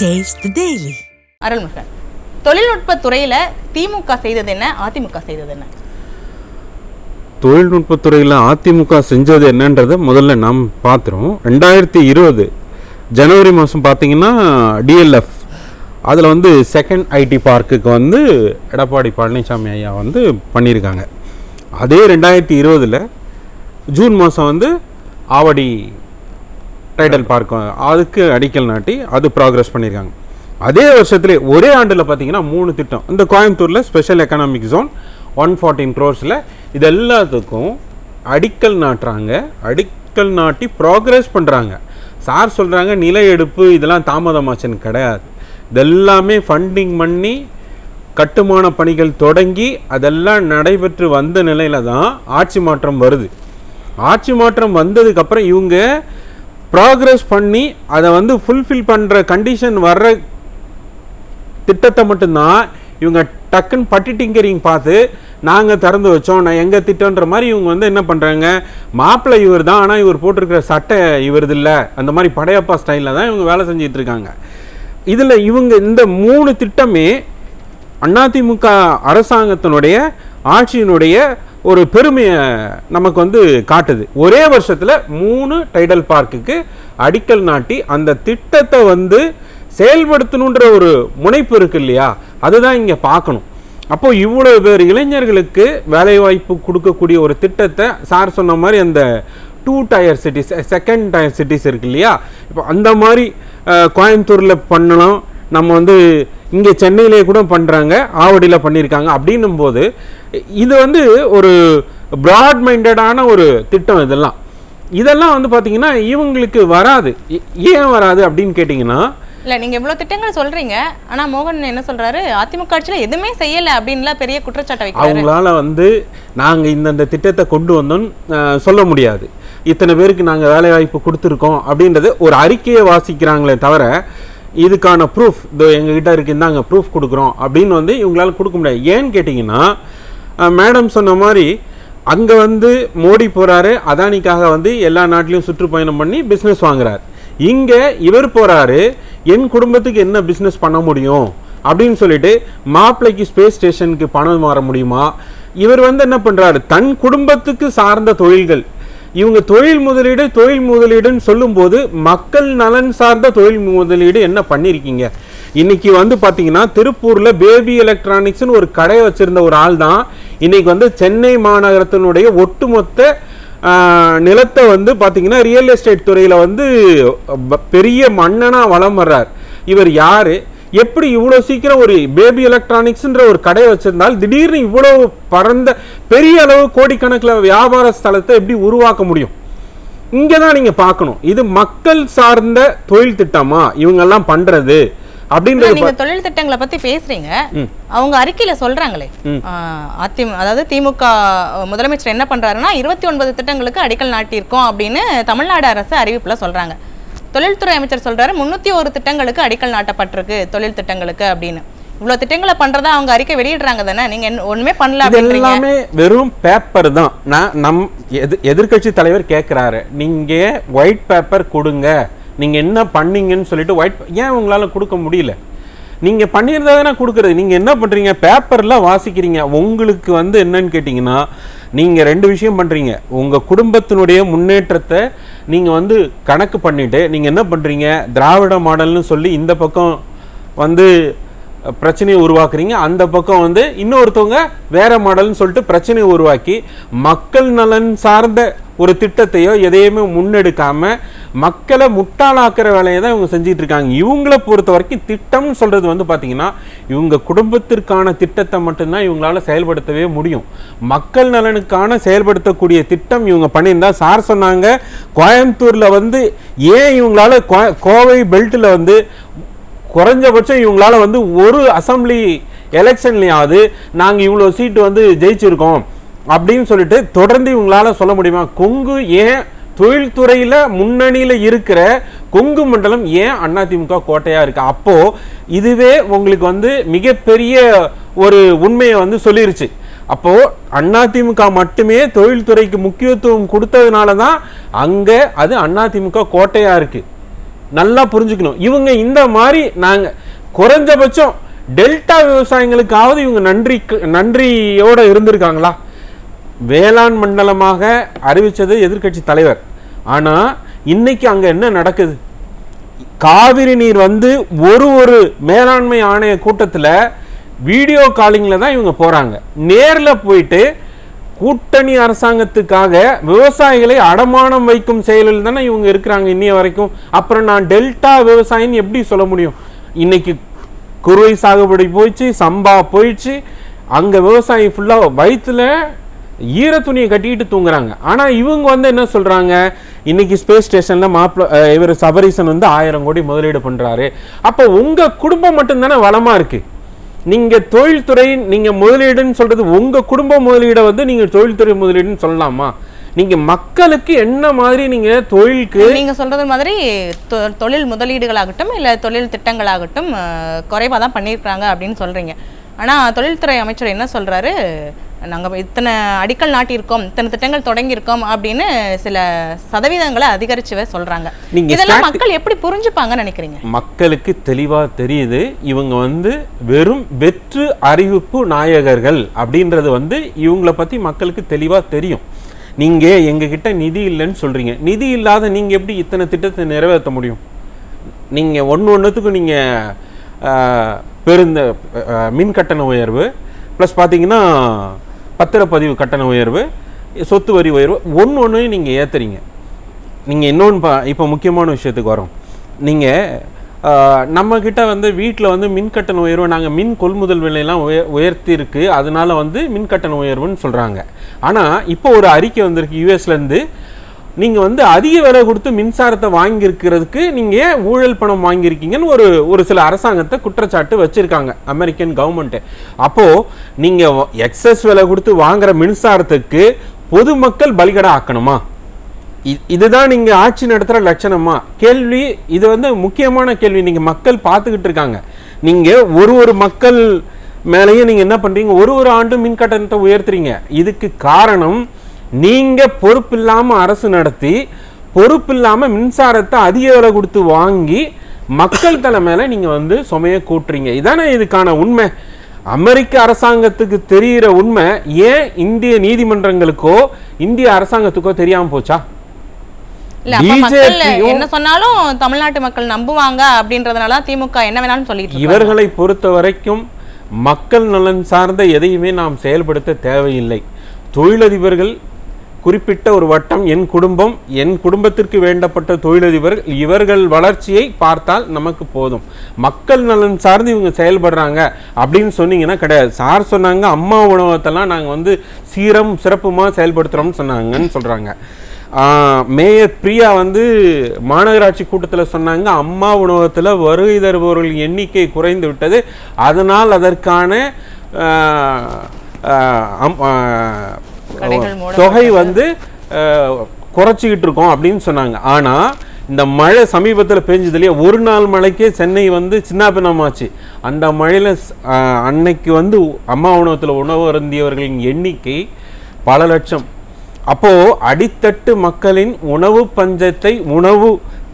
The Daily. Arulmurugan தொழில்நுட்ப துறையில திமுக செய்தது என்ன? அதிமுக செய்தது என்ன? தொழில்நுட்பத்துறையில் அதிமுக செஞ்சது என்னன்றதை முதல்ல நாம் பார்த்துறோம் ரெண்டாயிரத்தி இருபது ஜனவரி மாதம் பார்த்தீங்கன்னா டிஎல்எஃப் அதில் வந்து செகண்ட் ஐடி பார்க்குக்கு வந்து எடப்பாடி பழனிசாமி ஐயா வந்து பண்ணியிருக்காங்க அதே ரெண்டாயிரத்தி இருபதில் ஜூன் மாதம் வந்து ஆவடி டைடல் பார்க்கும் அதுக்கு அடிக்கல் நாட்டி அது ப்ராக்ரஸ் பண்ணியிருக்காங்க அதே வருஷத்துலேயே ஒரே ஆண்டில் பார்த்தீங்கன்னா மூணு திட்டம். இந்த கோயம்புத்தூரில் ஸ்பெஷல் எக்கனாமிக் ஜோன் ஒன் ஃபார்ட்டின் க்ரோர்ஸில் இது எல்லாத்துக்கும் அடிக்கல் நாட்டுறாங்க. அடிக்கல் நாட்டி ப்ராக்ரஸ் பண்ணுறாங்க சார் சொல்கிறாங்க நில எடுப்பு இதெல்லாம் தாமதமாச்சுன்னு கிடையாது. இதெல்லாமே ஃபண்டிங் பண்ணி கட்டுமான பணிகள் தொடங்கி அதெல்லாம் நடைபெற்று வந்த நிலையில தான் ஆட்சி மாற்றம் வருது. ஆட்சி மாற்றம் வந்ததுக்கப்புறம் இவங்க ப்ராக்ரஸ் பண்ணி அதை வந்து ஃபுல்ஃபில் பண்ணுற கண்டிஷன் வர்ற திட்டத்தை மட்டும்தான் இவங்க டக்குன்னு பட்டி டிங்கரிங் பார்த்து நாங்கள் திறந்து வச்சோம் நான் எங்கள் திட்டம்ன்ற மாதிரி இவங்க வந்து என்ன பண்ணுறாங்க மாப்பிள்ளை இவர் தான் ஆனால் இவர் போட்டிருக்கிற சட்டை இவரது இல்லை அந்த மாதிரி படையப்பா ஸ்டைலில் தான் இவங்க வேலை செஞ்சிட்டு இருக்காங்க. இதில் இவங்க இந்த மூணு திட்டமே அதிமுக அரசாங்கத்தினுடைய ஆட்சியினுடைய ஒரு பெருமையை நமக்கு வந்து காட்டுது. ஒரே வருஷத்தில் மூணு டைடல் பார்க்குக்கு அடிக்கல் நாட்டி அந்த திட்டத்தை வந்து செயல்படுத்தணுன்ற ஒரு முனைப்பு இருக்கு இல்லையா? அதுதான் இங்கே பார்க்கணும். அப்போ இவ்வளோ பேர் இளைஞர்களுக்கு வேலைவாய்ப்பு கொடுக்கக்கூடிய ஒரு திட்டத்தை சார் சொன்ன மாதிரி அந்த two tier cities second tier cities இருக்கு இல்லையா? இப்போ அந்த மாதிரி கோயம்புத்தூரில் பண்ணணும் நம்ம வந்து இங்கே சென்னையிலே கூட பண்ணுறாங்க ஆவடியில் பண்ணியிருக்காங்க அப்படின்னும் போது இது வந்து ஒரு ப்ராட் மைண்டடான ஒரு திட்டம் இதெல்லாம். இதெல்லாம் வந்து பார்த்தீங்கன்னா இவங்களுக்கு வராது. ஏன் வராது அப்படின்னு கேட்டிங்கன்னா இல்ல நீங்க இவ்வளவு திட்டங்கள் சொல்றீங்க. ஆனா மோகன் என்ன சொல்றாரு? அதிமுக ஆட்சியில எதுவுமே செய்யல அப்படின்லாம் பெரிய குற்றச்சாட்டை வைக்கிறாரு. அவங்களால வந்து நாங்கள் இந்தந்த திட்டத்தை கொண்டு வந்தோம்னு சொல்ல முடியாது. இத்தனை பேருக்கு நாங்கள் வேலைவாய்ப்பு கொடுத்துருக்கோம் அப்படின்றது ஒரு அறிக்கையை வாசிக்கிறாங்களே தவிர இதுக்கான ப்ரூஃப் இதோ எங்ககிட்ட இருக்கு இந்தாங்க ப்ரூஃப் கொடுக்குறோம் அப்படின்னு வந்து இவங்களால கொடுக்க முடியாது. ஏன்னு கேட்டிங்கன்னா மேடம் சொன்ன மாதிரி அங்கே வந்து மோடி போகிறாரு அதானிக்காக வந்து எல்லா நாட்டிலையும் சுற்றுப்பயணம் பண்ணி பிஸ்னஸ் வாங்குறாரு. இங்கே இவர் போகிறாரு என் குடும்பத்துக்கு என்ன பிஸ்னஸ் பண்ண முடியும் அப்படின்னு சொல்லிட்டு மாப்பிள்ளைக்கு ஸ்பேஸ் ஸ்டேஷனுக்கு பணம் மாற முடியுமா? இவர் வந்து என்ன பண்ணுறாரு தன் குடும்பத்துக்கு சார்ந்த தொழில்கள் இவங்க தொழில் முதலீடு தொழில் முதலீடுன்னு சொல்லும்போது மக்கள் நலன் சார்ந்த தொழில் முதலீடு என்ன பண்ணியிருக்கீங்க இன்னைக்கு வந்து பார்த்தீங்கன்னா திருப்பூரில் பேபி எலக்ட்ரானிக்ஸ்னு ஒரு கடை வச்சிருந்த ஒரு ஆள் தான். இன்னைக்கு வந்து சென்னை மாநகரத்தினுடைய ஒட்டுமொத்த நிலத்தை வந்து பார்த்தீங்கன்னா ரியல் எஸ்டேட் துறையில் வந்து பெரிய மன்னனாக வளம் வர்றார். இவர் யாரு? எப்படி இவ்வளோ சீக்கிரம் ஒரு பேபி எலக்ட்ரானிக்ஸ்ன்ற ஒரு கடை வச்சிருந்தால் திடீர்னு இவ்வளவு பரந்த பெரிய அளவு கோடிக்கணக்கில் வியாபார ஸ்தலத்தை எப்படி உருவாக்க முடியும்? இங்கே தான் நீங்கள் பார்க்கணும். இது மக்கள் சார்ந்த தொழில் திட்டமா? இவங்கெல்லாம் பண்றது இல்ல, அப்படின்றது நீங்க தொழில் திட்டங்களை பத்தி பேசுறீங்க. அவங்க அறிக்கையில சொல்றாங்களே. அதிமுக அதாவது திமுக முதலமைச்சர் என்ன பண்றாருன்னா இருபத்தி ஒன்பது திட்டங்களுக்கு அடிக்கல் நாட்டியிருக்கோம் அப்படின்னு தமிழ்நாடு அரசு அறிவிப்புல சொல்றாங்க. தொழில்துறை அமைச்சர் சொல்கிறாரு முந்நூற்றி ஒரு திட்டங்களுக்கு அடிக்கல் நாட்டப்பட்டிருக்கு தொழில் திட்டங்களுக்கு அப்படின்னு. இவ்வளோ திட்டங்களை பண்ணுறதா அவங்க அறிக்கை வெளியிடுறாங்க தானே நீங்கள் ஒன்றுமே பண்ணல எல்லாமே வெறும் பேப்பர் தான். நான் நம் எது எதிர்க்கட்சி தலைவர் கேட்குறாரு நீங்கள் ஒயிட் பேப்பர் கொடுங்க நீங்கள் என்ன பண்ணீங்கன்னு சொல்லிட்டு ஒயிட் ஏன் உங்களால் கொடுக்க முடியல? நீங்க பண்ணியிருந்தா தானே கொடுக்குறது. நீங்க என்ன பண்றீங்க? பேப்பர்ல வாசிக்கிறீங்க. உங்களுக்கு வந்து என்னன்னு கேட்டிங்கன்னா நீங்க ரெண்டு விஷயம் பண்றீங்க. உங்க குடும்பத்தினுடைய முன்னேற்றத்தை நீங்க வந்து கணக்கு பண்ணிட்டு நீங்க என்ன பண்றீங்க? திராவிட மாடல்னு சொல்லி இந்த பக்கம் வந்து பிரச்சனையை உருவாக்குறீங்க. அந்த பக்கம் வந்து இன்னொருத்தவங்க வேற மாடல்னு சொல்லிட்டு பிரச்சனையை உருவாக்கி மக்கள் நலன் சார்ந்த ஒரு திட்டத்தையோ எதையுமே முன்னெடுக்காம மக்களை முட்டாளாக்குற வேலையை தான் இவங்க செஞ்சுட்டு இருக்காங்க. இவங்கள பொறுத்த வரைக்கும் திட்டம்னு சொல்றது வந்து பார்த்தீங்கன்னா இவங்க குடும்பத்திற்கான திட்டத்தை மட்டும்தான் இவங்களால செயல்படுத்தவே முடியும். மக்கள் நலனுக்கான செயல்படுத்தக்கூடிய திட்டம் இவங்க பண்ணியிருந்தா சார் சொன்னாங்க கோயம்புத்தூர்ல வந்து ஏன் இவங்களால கோ- கோவை பெல்ட்ல வந்து குறைஞ்சபட்சம் இவங்களால வந்து ஒரு அசம்பிளி எலெக்ஷன்லையாவது நாங்கள் இவ்வளோ சீட்டு வந்து ஜெயிச்சிருக்கோம் அப்படின்னு சொல்லிட்டு தொடர்ந்து இவங்களால சொல்ல முடியுமா? கொங்கு ஏன் தொழில்துறையில் முன்னணியில் இருக்கிற கொங்கு மண்டலம் ஏன் அதிமுக கோட்டையாக இருக்கு? அப்போது இதுவே உங்களுக்கு வந்து மிகப்பெரிய ஒரு உண்மையை வந்து சொல்லிருச்சு. அப்போது அதிமுக மட்டுமே தொழில்துறைக்கு முக்கியத்துவம் கொடுத்ததுனால தான் அங்கே அது அதிமுக கோட்டையாக இருக்குது நல்லா புரிஞ்சுக்கணும். இவங்க இந்த மாதிரி நாங்கள் குறைஞ்சபட்சம் டெல்டா விவசாயிகளுக்காவது இவங்க நன்றி நன்றியோட இருந்திருக்காங்களா? வேளாண் மண்டலமாக அறிவித்தது எதிர்க்கட்சி தலைவர். ஆனால் இன்னைக்கு அங்கே என்ன நடக்குது? காவிரி நீர் வந்து ஒரு ஒரு மேலாண்மை ஆணைய கூட்டத்தில் வீடியோ காலிங்கில் தான் இவங்க போகிறாங்க நேரில் போயிட்டு கூட்டணி அரசாங்கத்துக்காக விவசாயிகளை அடமானம் வைக்கும் செயலில் தானே இவங்க இருக்கிறாங்க இன்னைய வரைக்கும். அப்புறம் நான் டெல்டா விவசாயின்னு எப்படி சொல்ல முடியும்? இன்னைக்கு குறுவை சாகுபடி போயிடுச்சு சம்பா போயிடுச்சு. அங்கே விவசாயி ஃபுல்லாக வயிற்றுல ஈர துணியை கட்டிக்கிட்டு தூங்குறாங்க. ஆனால் இவங்க வந்து என்ன சொல்கிறாங்க இன்னைக்கு ஸ்பேஸ் ஸ்டேஷன்ல மாப்ள இவர் சபரீசன் வந்து ஆயிரம் கோடி முதலீடு பண்றாரு. அப்போ உங்க குடும்பம் மட்டும்தானே வளமா இருக்கு? நீங்க தொழில்துறை நீங்க முதலீடுன்னு சொல்றது உங்க குடும்ப முதலீடை வந்து நீங்க தொழில்துறை முதலீடுன்னு சொல்லலாமா? நீங்க மக்களுக்கு என்ன மாதிரி நீங்க தொழிலுக்கு நீங்க சொல்றது மாதிரி தொ- தொழில் முதலீடுகளாகட்டும் இல்ல தொழில் திட்டங்களாகட்டும் குறைவா தான் பண்ணியிருக்காங்க அப்படின்னு சொல்றீங்க. ஆனா தொழில்துறை அமைச்சர் என்ன சொல்றாரு? நாங்க இத்தனை அடிக்கல் நாட்டியிருக்கோம் இத்தனை திட்டங்கள் தொடங்கியிருக்கோம் அப்படின்னு சில சதவீதங்களை அதிகரிச்சுவே சொல்றாங்க. நீங்க இதெல்லாம் மக்கள் எப்படி புரிஞ்சுப்பாங்கன்னு நினைக்கிறீங்க? மக்களுக்கு தெளிவா தெரியுது இவங்க வந்து வெறும் வெற்று அறிவிப்பு நாயகர்கள் அப்படின்றது வந்து இவங்கள பத்தி மக்களுக்கு தெளிவா தெரியும். நீங்க எங்ககிட்ட நிதி இல்லைன்னு சொல்றீங்க. நிதி இல்லாத நீங்க எப்படி இத்தனை திட்டத்தை நிறைவேற்ற முடியும்? நீங்க ஒன்று ஒன்றுத்துக்கும் நீங்க ஆஹ், பெருந்த மின் கட்டண உயர்வு ப்ளஸ் பார்த்தீங்கன்னா பத்திரப்பதிவு கட்டண உயர்வு சொத்து வரி உயர்வு ஒன்று ஒன்றையும் நீங்கள் ஏற்றுறீங்க நீங்கள் இன்னொன்று பா இப்போ முக்கியமான விஷயத்துக்கு வரோம். நீங்கள் நம்ம வந்து வீட்டில் வந்து மின் கட்டண உயர்வு நாங்கள் மின் கொள்முதல் விலையெல்லாம் உய உயர்த்தியிருக்கு அதனால வந்து மின் கட்டண உயர்வுன்னு சொல்கிறாங்க ஆனால் இப்போ ஒரு அறிக்கை வந்திருக்கு. யூஎஸ்லேருந்து நீங்கள் வந்து அதிக விலை கொடுத்து மின்சாரத்தை வாங்கியிருக்கிறதுக்கு நீங்கள் ஏன் ஊழல் பணம் வாங்கியிருக்கீங்கன்னு ஒரு ஒரு சில அரசாங்கத்தை குற்றச்சாட்டு வச்சுருக்காங்க அமெரிக்கன் கவர்மெண்ட்டு அப்போது நீங்கள் எக்ஸஸ் விலை கொடுத்து வாங்குகிற மின்சாரத்துக்கு பொதுமக்கள் பலிகடா ஆக்கணுமா இதுதான் நீங்கள் ஆட்சி நடத்துகிற லட்சணமா? கேள்வி இது வந்து முக்கியமான கேள்வி. நீங்கள் மக்கள் பார்த்துக்கிட்டு இருக்காங்க. நீங்கள் ஒரு ஒரு மக்கள் மேலேயும் நீங்கள் என்ன பண்ணுறீங்க ஒரு ஒரு ஆண்டும் மின் கட்டணத்தை உயர்த்துறீங்க. இதுக்கு காரணம் நீங்க பொறுப்பில்லாம அரசு நடத்தி பொறுப்பில்லாம மின்சாரத்தை அதிக விலை கொடுத்து வாங்கி மக்கள் தலை மேல நீங்க வந்து சுமைய கூட்டுறீங்க. இதானே இதுக்கான உண்மை. அமெரிக்க அரசாங்கத்துக்கு தெரிகிற உண்மை ஏன் இந்திய நீதிமன்றங்களுக்கோ இந்திய அரசாங்கத்துக்கோ தெரியாம போச்சா? என்ன சொன்னாலும் தமிழ்நாட்டு மக்கள் நம்புவாங்க அப்படின்றதுனால தான் திமுக என்ன வேணாலும் சொல்லிட்டு. இவர்களை பொறுத்த வரைக்கும் மக்கள் நலன் சார்ந்த எதையுமே நாம் செயல்படுத்த தேவையில்லை. தொழிலதிபர்கள் குறிப்பிட்ட ஒரு வட்டம் என் குடும்பம் என் குடும்பத்திற்கு வேண்டப்பட்ட தொழிலதிபர்கள் இவர்கள் வளர்ச்சியை பார்த்தால் நமக்கு போதும். மக்கள் நலன் சார்ந்து இவங்க செயல்படுறாங்க அப்படின்னு சொன்னீங்கன்னா கிடையாது. சார் சொன்னாங்க அம்மா உணவகத்தெல்லாம் நாங்கள் வந்து சீரம் சிறப்புமாக செயல்படுத்துகிறோம்னு சொன்னாங்கன்னு சொல்கிறாங்க மேயர் பிரியா வந்து மாநகராட்சி கூட்டத்தில் சொன்னாங்க அம்மா உணவகத்தில் வருகை தருபவர்களின் எண்ணிக்கை குறைந்து விட்டது. அதனால் அதற்கான தொகை வந்து குறைச்சிக்கிட்டு இருக்கோம் அப்படின்னு சொன்னாங்க. ஆனா இந்த மழை சமீபத்தில் பெஞ்சது இல்லையா? ஒரு நாள் மழைக்கே சென்னை வந்து சின்னாபின்னமாச்சு. அந்த மழையில அன்னைக்கு வந்து அம்மா உணவகத்தில் உணவு அருந்தியவர்களின் எண்ணிக்கை பல லட்சம். அப்போ அடித்தட்டு மக்களின் உணவு பஞ்சத்தை உணவு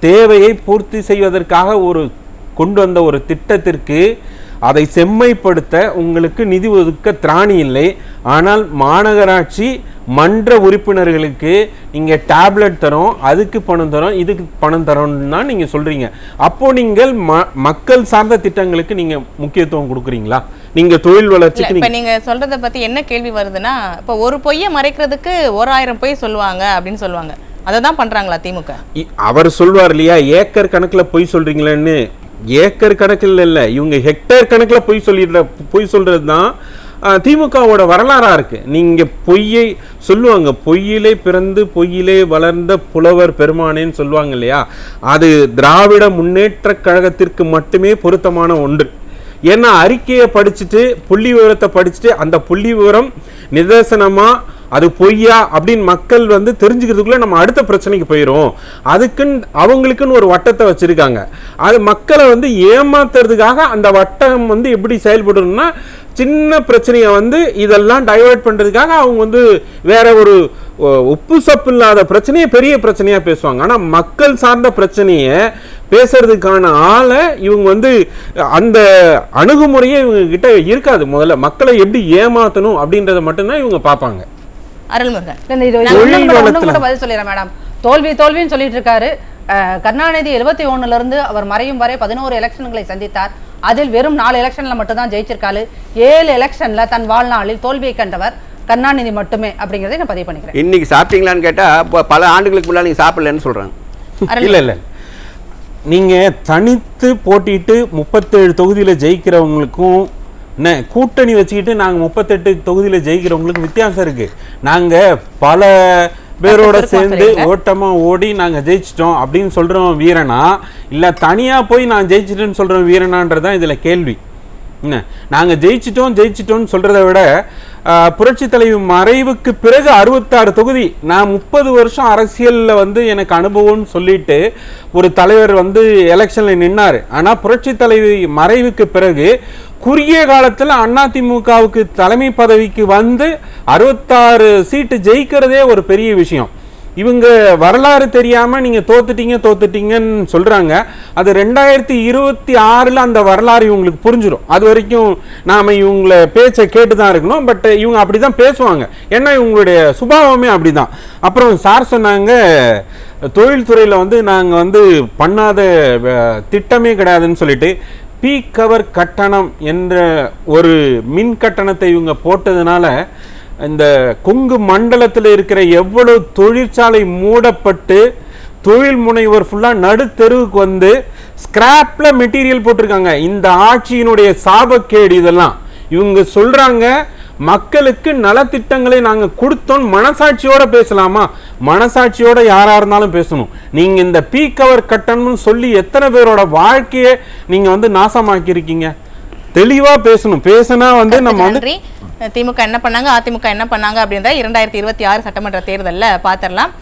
தேவையை பூர்த்தி செய்வதற்காக ஒரு கொண்டு வந்த ஒரு திட்டத்திற்கு அதை செம்மைப்படுத்த உங்களுக்கு நிதி ஒதுக்க திராணி இல்லை. ஆனால் மாநகராட்சி மன்ற உறுப்பினர்களுக்கு நீங்க டேப்லெட் தரோம் அதுக்கு பணம் தரோம் இதுக்கு பணம் தரோம்னா நீங்க சொல்றீங்க. அப்போ நீங்கள் ம- மக்கள் சார்ந்த திட்டங்களுக்கு நீங்க முக்கியத்துவம் கொடுக்குறீங்களா? நீங்க தொழில் இல்ல வளர்ச்சிக்கு இப்ப நீங்க நீங்க சொல்றத பத்தி என்ன கேள்வி வருதுன்னா இப்ப ஒரு பொய்யை மறைக்கிறதுக்கு ஓராயிரம் பொய் சொல்லுவாங்க அப்படின்னு சொல்லுவாங்க. அதை தான் பண்றாங்களா திமுக? அவர் சொல்வார் இல்லையா ஏக்கர் கணக்குல பொய் சொல்றீங்களேன்னு. ஏக்கர் கணக்கில் இல்லை. இவங்க ஹெக்டேர் கணக்கில் பொய் சொல்லிடுற பொய் சொல்கிறது தான் திமுகவோட வரலாறாக இருக்குது நீங்கள் பொய்யை சொல்லுவாங்க. பொய்யிலே பிறந்து பொய்யிலே வளர்ந்த புலவர் பெருமானேன்னு சொல்லுவாங்க இல்லையா? அது திராவிட முன்னேற்ற கழகத்திற்கு மட்டுமே பொருத்தமான ஒன்று. ஏன்னா அறிக்கையை படிச்சுட்டு புள்ளி விவரத்தை படிச்சுட்டு அந்த புள்ளி விவரம் நிதர்சனமாக அது பொய்யா அப்படின்னு மக்கள் வந்து தெரிஞ்சுக்கிறதுக்குள்ளே நம்ம அடுத்த பிரச்சனைக்கு போயிடும் அதுக்குன்னு அவங்களுக்குன்னு ஒரு வட்டத்தை வச்சுருக்காங்க. அது மக்களை வந்து ஏமாத்துறதுக்காக அந்த வட்டம் வந்து எப்படி செயல்படணும்னா சின்ன பிரச்சனையை வந்து இதெல்லாம் டைவர்ட் பண்ணுறதுக்காக அவங்க வந்து வேற ஒரு உப்பு சப்பு இல்லாத பிரச்சனையை பெரிய பிரச்சனையாக பேசுவாங்க. ஆனால் மக்கள் சார்ந்த பிரச்சனையை பேசுறதுக்கான ஆளை இவங்க வந்து அந்த அணுகுமுறையே இவங்க கிட்ட இருக்காது. முதல்ல மக்களை எப்படி ஏமாற்றணும் அப்படின்றத மட்டும்தான் இவங்க பார்ப்பாங்க. அருள்முருகன். கூட- பதில் சொல்லிடுறேன் மேடம். தோல்வி தோல்வின்னு சொல்லிட்டு இருக்காரு. கருணாநிதி எழுபத்தி ஒண்ணுல இருந்து அவர் மறையும் வரை பதினோரு எலெக்ஷன்களை சந்தித்தார். அதில் வெறும் நாலு எலெக்ஷன்ல மட்டும் தான் ஜெயிச்சிருக்காரு. ஏழு எலெக்ஷன்ல தன் வாழ்நாளில் தோல்வியை கண்டவர் கருணாநிதி மட்டுமே அப்படிங்கறதை நான் பதிவு பண்ணிக்கிறேன். இன்னைக்கு சாப்பிட்டீங்களான்னு கேட்டா பல ஆண்டுகளுக்கு முன்னாடி நீங்க சாப்பிடலன்னு சொல்றாங்க. இல்ல இல்ல. நீங்க தனித்து போட்டிட்டு முப்பத்தேழு தொகுதியில ஜெயிக்கிறவங்களுக்கும் என்ன கூட்டணி வச்சுக்கிட்டு நாங்க முப்பத்தெட்டு தொகுதியில ஜெயிக்கிறவங்களுக்கு வித்தியாசம் இருக்கு நாங்க பல பேரோட சேர்ந்து சொல்றீங்க. ஓட்டமா ஓடி நாங்க ஜெயிச்சிட்டோம் அப்படின்னு சொல்றவன் வீரனா இல்ல தனியா போய் நான் ஜெயிச்சிட்டேன்னு சொல்றவன் வீரனான்றதுதான் இதுல கேள்வி என்ன நாங்க ஜெயிச்சிட்டோம் ஜெயிச்சிட்டோம்னு சொல்றதை விட புரட்சி தலைவி மறைவுக்கு பிறகு அறுபத்தாறு தொகுதி. நான் முப்பது வருஷம் அரசியலில் வந்து எனக்கு அனுபவம்னு சொல்லிட்டு ஒரு தலைவர் வந்து எலெக்ஷனில் நின்னார். ஆனால் புரட்சி தலைவி மறைவுக்கு பிறகு குறுகிய காலத்தில் அதிமுகவுக்கு தலைமை பதவிக்கு வந்து அறுபத்தாறு சீட்டு ஜெயிக்கிறதே ஒரு பெரிய விஷயம். இவங்க வரலாறு தெரியாமல் நீங்கள் தோத்துட்டீங்க தோத்துட்டீங்கன்னு சொல்கிறாங்க அது ரெண்டாயிரத்தி இருபத்தி ஆறில் அந்த வரலாறு இவங்களுக்கு புரிஞ்சிடும் அது வரைக்கும் நாம் இவங்களை பேச்சை கேட்டு தான் இருக்கணும். பட் இவங்க அப்படி தான் பேசுவாங்க. ஏன்னா இவங்களுடைய சுபாவமே அப்படிதான். அப்புறம் சார் சொன்னாங்க தொழில்துறையில் வந்து நாங்கள் வந்து பண்ணாத திட்டமே கிடையாதுன்னு சொல்லிட்டு பீக் கவர் கட்டணம் என்ற ஒரு மின் கட்டணத்தை இவங்க போட்டதுனால இந்த கொங்கு மண்டலத்தில் இருக்கிற எவ்வளவு தொழிற்சாலை மூடப்பட்டு தொழில் முனைவர் ஃபுல்லாக நடுத்தெருவுக்கு வந்து ஸ்கிராப்பில் மெட்டீரியல் போட்டிருக்காங்க. இந்த ஆட்சியினுடைய சாபக்கேடு இதெல்லாம். இவங்க சொல்கிறாங்க மக்களுக்கு நலத்திட்டங்களை நாங்கள் கொடுத்தோம் மனசாட்சியோட பேசலாமா? மனசாட்சியோட யாராக இருந்தாலும் பேசணும். நீங்கள் இந்த பீக் கவர் கட்டணம்னு சொல்லி எத்தனை பேரோட வாழ்க்கையை நீங்கள் வந்து நாசமாக்கியிருக்கீங்க? தெளிவா பேசணும். பேசினா வந்து நம்ம வந்து திமுக என்ன பண்ணாங்க? அதிமுக என்ன பண்ணாங்க அப்படின்ற இரண்டாயிரத்தி இருபத்தி ஆறு சட்டமன்ற தேர்தல்ல பாத்திரலாம்.